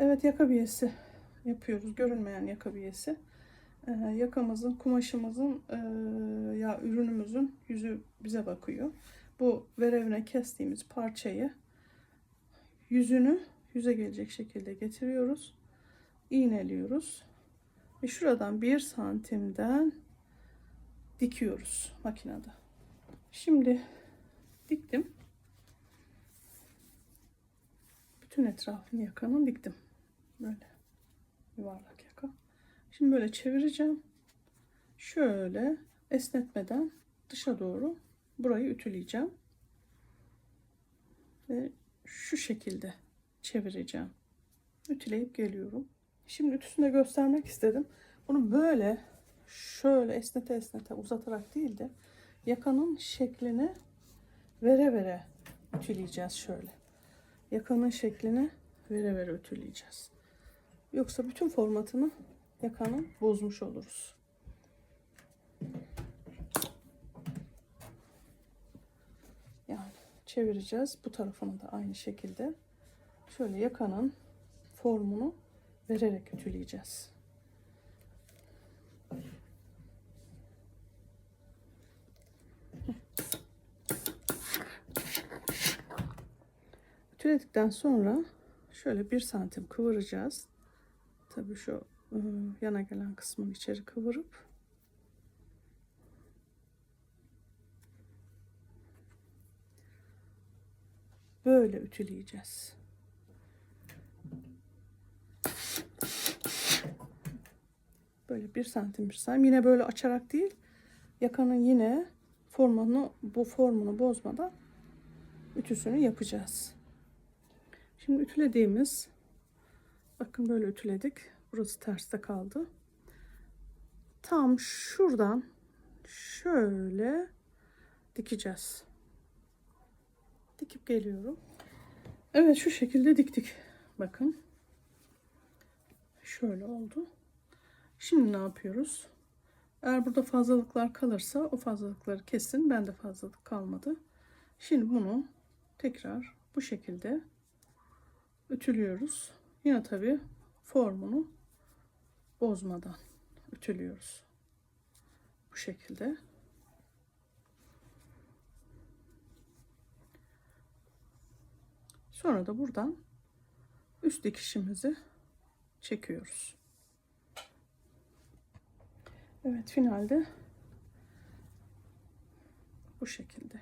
Evet yaka biyesi yapıyoruz. Görünmeyen yaka biyesi. Ee, yakamızın, kumaşımızın e, ya ürünümüzün yüzü bize bakıyor. Bu verevine kestiğimiz parçayı yüzünü yüze gelecek şekilde getiriyoruz. İğneliyoruz. Ve şuradan bir santimden dikiyoruz makinede. Şimdi diktim. Bütün etrafını yakanın diktim. Böyle yuvarlak yaka. Şimdi böyle çevireceğim. Şöyle esnetmeden dışa doğru burayı ütüleyeceğim. Ve şu şekilde çevireceğim. Ütüleyip geliyorum. Şimdi ütüsünü de göstermek istedim. Bunu böyle şöyle esnete esnete uzatarak değil de yakanın şeklini vere vere ütüleyeceğiz şöyle. Yakanın şeklini vere vere ütüleyeceğiz. Yoksa bütün formatını yakanın bozmuş oluruz. Yani çevireceğiz. Bu tarafını da aynı şekilde şöyle yakanın formunu vererek ütüleyeceğiz. Ütüledikten sonra şöyle bir santim kıvıracağız. Tabii şu ıı, yana gelen kısmını içeri kıvırıp böyle ütüleyeceğiz. Böyle bir santim bir santim. Yine böyle açarak değil. Yakanın yine formunu bu formunu bozmadan ütüsünü yapacağız. Şimdi ütülediğimiz bakın böyle ütüledik. Burası terste kaldı. Tam şuradan şöyle dikeceğiz. Dikip geliyorum. Evet şu şekilde diktik. Bakın. Şöyle oldu. Şimdi ne yapıyoruz? Eğer burada fazlalıklar kalırsa o fazlalıkları kesin. Bende fazlalık kalmadı. Şimdi bunu tekrar bu şekilde ütülüyoruz. Yine tabi formunu bozmadan ütülüyoruz. Bu şekilde. Sonra da buradan üst dikişimizi çekiyoruz. Evet finalde bu şekilde.